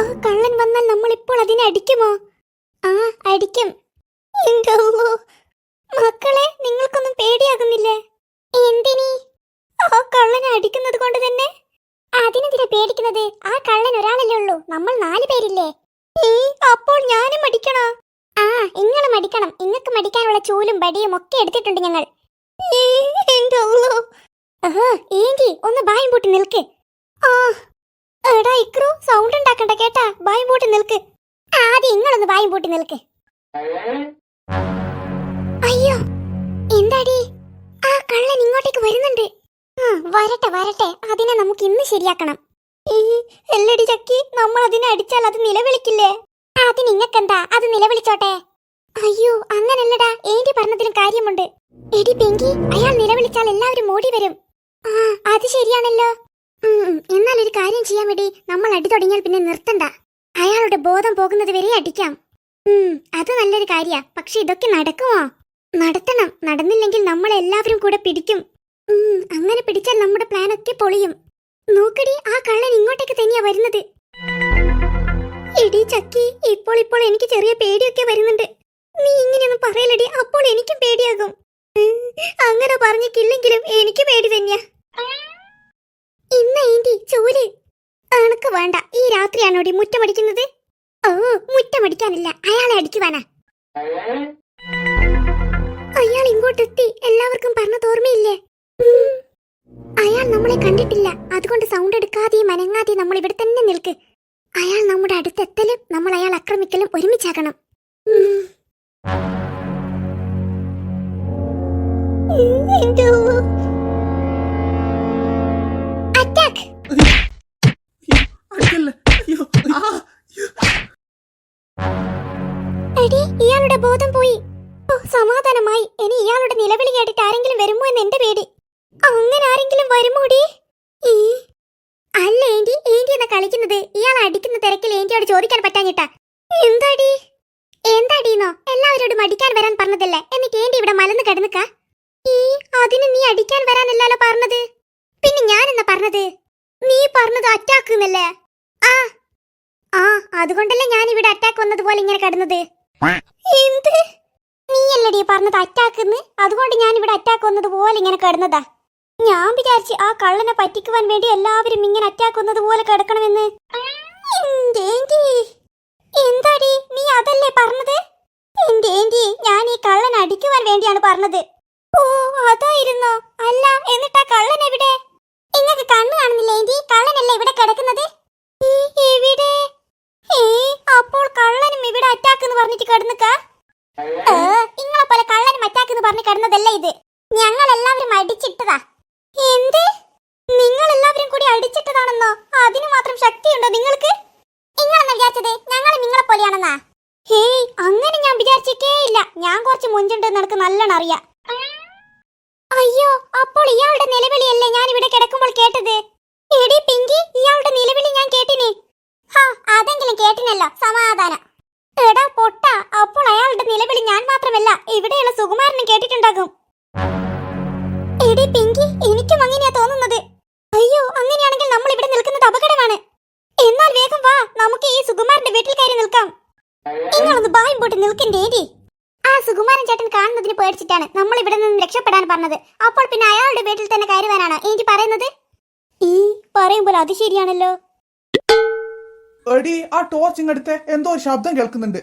ആ കള്ളൻ വന്നാൽ നമ്മൾ ഇപ്പോൾ അതിനെ അടിക്കുമോ? ആ അടിക്കും. മക്കളെ നിങ്ങൾക്കൊന്നും പേടിയാകുന്നില്ലേ? എന്തിനി? ആ കള്ളനെ അടിക്കുന്നത് കൊണ്ട് തന്നെ. അതിനെതിരെ പേടിക്കുന്നത് ആ കള്ളൻ ഒരാളല്ലേ ഉള്ളൂ. നമ്മൾ നാല് പേരില്ലേ? അപ്പോൾ ഞാനും അടിക്കണോ? ആ ഇങ്ങളും അടിക്കണം. ഇങ്ങക്ക് മടിക്കാനുള്ള ചൂലും ബടിയും ഒക്കെ എടുത്തിട്ടുണ്ട് ഞങ്ങൾ. ഏന്റി ഒന്ന് ബായം പൂട്ടി നിൽക്ക്. ആ എടാ ഇക്രു സൗണ്ട് ഉണ്ടാക്കണ്ട കേട്ടാ. ബായും പൂട്ടി നിൽക്ക്. ആദ്യം നിങ്ങളൊന്ന് ബായും പൂട്ടി നിൽക്ക്. അയ്യോ എന്താടി? ആ കള്ളൻ ഇങ്ങോട്ടേക്ക് വരുന്നുണ്ട്. വരട്ടെ വരട്ടെ. അതിനെ നമുക്ക് ഇന്ന് ശരിയാക്കണം. എല്ലടി ചക്കി നമ്മൾ അതിനെ അടിച്ചാൽ അത് നിലവിളിക്കില്ലേ? അതിനിങ്ങക്കെന്താ അത് നിലവിളിച്ചോട്ടെ. അയ്യോ അങ്ങനല്ലടാ. ഏന്റി പറഞ്ഞതിലും കാര്യമുണ്ട്. എടി പെങ്കി അയാൾ നിലവിളിച്ചാൽ എല്ലാവരും ഓടി വരും. ആ അത് ശരിയാണല്ലോ. എന്നാൽ ഒരു കാര്യം ചെയ്യാൻ വേണ്ടി നമ്മൾ അടി തുടങ്ങിയാൽ പിന്നെ നിർത്തണ്ട. അയാളുടെ ബോധം പോകുന്നത് വരെ അടിക്കാം. അത് നല്ലൊരു കാര്യാ. പക്ഷെ ഇതൊക്കെ നടക്കുമോ? നടത്തണം. നടന്നില്ലെങ്കിൽ നമ്മൾ എല്ലാവരും കൂടെ പിടിക്കും. അങ്ങനെ പിടിച്ചാൽ നമ്മുടെ പ്ലാൻ ഒക്കെ പൊളിയും. നോക്കടി ആ കള്ളൻ ഇങ്ങോട്ടേക്ക് തന്നെയാ വരുന്നത്. എടി ചക്കി ഇപ്പോൾ ഇപ്പോൾ എനിക്ക് ചെറിയ പേടിയൊക്കെ വരുന്നുണ്ട്. നീ ഇങ്ങനെയൊന്നും പറയലടി. അപ്പോൾ എനിക്കും പേടിയാകും. അങ്ങനെ പറഞ്ഞിട്ടില്ലെങ്കിലും എനിക്ക് പേടി തന്നെയാ. ചൂൽ. അണക്ക് വേണ്ട. ഈ രാത്രിയാണോടി മുറ്റമടിക്കുന്നത്? ഓ മുറ്റമടിക്കാനില്ല. അയാളെ അടിക്കുവാനാ. അയാൾ ഇങ്ങോട്ടെത്തി. എല്ലാവർക്കും പറഞ്ഞത് ഓർമ്മയില്ലേ. അയാൾ നമ്മളെ കണ്ടിട്ടില്ല. അതുകൊണ്ട് സൗണ്ട് എടുക്കാതെയും അനങ്ങാതെയും നമ്മൾ ഇവിടെ തന്നെ നിൽക്ക്. അയാൾ നമ്മുടെ അടുത്തെത്തലും നമ്മൾ അയാൾ ആക്രമിക്കലും ഒരുമിച്ചാക്കണം ഉം. എടി ഇയാളുടെ ബോധം പോയി. ഓ സമാധാനമായി. ഇനി ഇയാളുടെ നിലവിളി കേട്ടിട്ട് ആരെങ്കിലും വരുമോ എന്ന് എന്റെ പേടി. അങ്ങനെ ആരെങ്കിലും വരുമോടി? അല്ല ഏന്റി ഏന്റി എന്നാ കളിക്കുന്നത്? ഇയാൾ അടിക്കുന്ന തിരക്കിൽ ഏന്റിയോട് ചോദിക്കാൻ പറ്റാഞ്ഞിട്ടാ. എന്താടി? എന്താടീന്നോ? എല്ലാവരോടും അടിക്കാൻ വരാൻ പറഞ്ഞതല്ലേ? എന്നിട്ട് ഏന്റി ഇവിടെ മലന്ന് കിടന്നുക്ക? ഈ അതിന് നീ അടിക്കാൻ വരാനല്ലല്ലോ പറഞ്ഞത്. പിന്നെ ഞാൻ എന്നാ പറഞ്ഞത്? നീ പറഞ്ഞത് അറ്റാക്ക് എന്നല്ലേ ആ ആ അതുകൊണ്ടല്ലേ ഞാൻ ഇവിടെ അറ്റാക്ക് വന്നതുപോലെ ഇങ്ങനെ കിടന്നത്. എന്ത്? നീയല്ലടി പറഞ്ഞത് അറ്റാക്കുന്ന്? അതുകൊണ്ട് ഞാൻ ഇവിടെ അറ്റാക്ക് വന്നത് പോലെ ഇങ്ങനെ കിടന്നതാ. ഞാൻ വിചാരിച്ച് ആ കള്ളനെ പറ്റിക്കുവാൻ വേണ്ടി എല്ലാവരും ഇങ്ങനെ അറ്റാക്ക് വന്നത് പോലെ കിടക്കണമെന്ന്. എന്താടി നീ അതല്ലേ പറഞ്ഞത്? എന്റെ ഞാൻ ഈ കള്ളൻ അടിക്കുവാൻ വേണ്ടിയാണ് പറഞ്ഞത്. ഓ അതായിരുന്നോ? അല്ല എന്നിട്ടാ കള്ളൻ എവിടെ നിങ്ങൾക്ക് കണ്ണു കാണുന്നില്ല ആന്റി കള്ളനല്ലേ ഇവിടെ കിടക്കുന്നത് ഈ എവിടെ ഏ അപ്പോൾ കള്ളനും ഇവിടെ അറ്റാക്ക് എന്ന് നിങ്ങളെ പോലെ കള്ളന് മറ്റാക്കെന്ന് പറഞ്ഞ് കിടന്നതല്ല ഇത്? ഞങ്ങൾ എല്ലാവരും അടിച്ചിട്ടതാ. എന്ത്? നിങ്ങൾ എല്ലാവരും കൂടി അടിച്ചിട്ടതാണെന്നോ? അതിനു മാത്രം ശക്തിയുണ്ടോ നിങ്ങൾക്ക്? നിങ്ങളെന്ന് വിചാരിച്ചത്? ഞങ്ങൾ നിങ്ങളെ പോലെയാണെന്നാ? ഹേയ് അങ്ങനെ ഞാൻ വിചാരിച്ചിട്ടേ ഇല്ല. ഞാൻ കുറച്ച് മുഞ്ചുണ്ട് നിനക്ക് നല്ലോണം അറിയാം. അയ്യോ അപ്പോൾ ഇയാളുടെ നിലവിളിയല്ലേ ഞാൻ ഇവിടെ കിടക്കുമ്പോൾ കേട്ടത്? എടി പിങ്കി ഇയാളുടെ എനിക്കും അങ്ങനെയാ തോന്നുന്നത്. അയ്യോ അങ്ങനെയാണെങ്കിൽ നമ്മൾ ഇവിടെ നിൽക്കുന്നത് അപകടമാണ്. എന്നാൽ വേഗം വാ നമുക്ക് ഈ സുകുമാരന്റെ വീട്ടിൽ കയറി നിൽക്കാം. നിങ്ങളൊന്ന് ബായും പോട്ട് നിൽക്കണ്ടേടി ആ സുകുമാരൻ ചേട്ടൻ കാണുന്നതിന് പേടിച്ചിട്ടാണ് നമ്മൾ ഇവിടെ നിന്ന് രക്ഷപ്പെടാൻ പറഞ്ഞത്. അപ്പോൾ പിന്നെ അയാളുടെ വീട്ടിൽ തന്നെ കയറുവാനാണോ? എനിക്ക് പറയുന്നത്? ഈ പറയുമ്പോൾ അത് ശരിയാണല്ലോ. എടി ആ ടോർച്ച് എടുത്ത്. എന്തോ ശബ്ദം കേൾക്കുന്നുണ്ട്.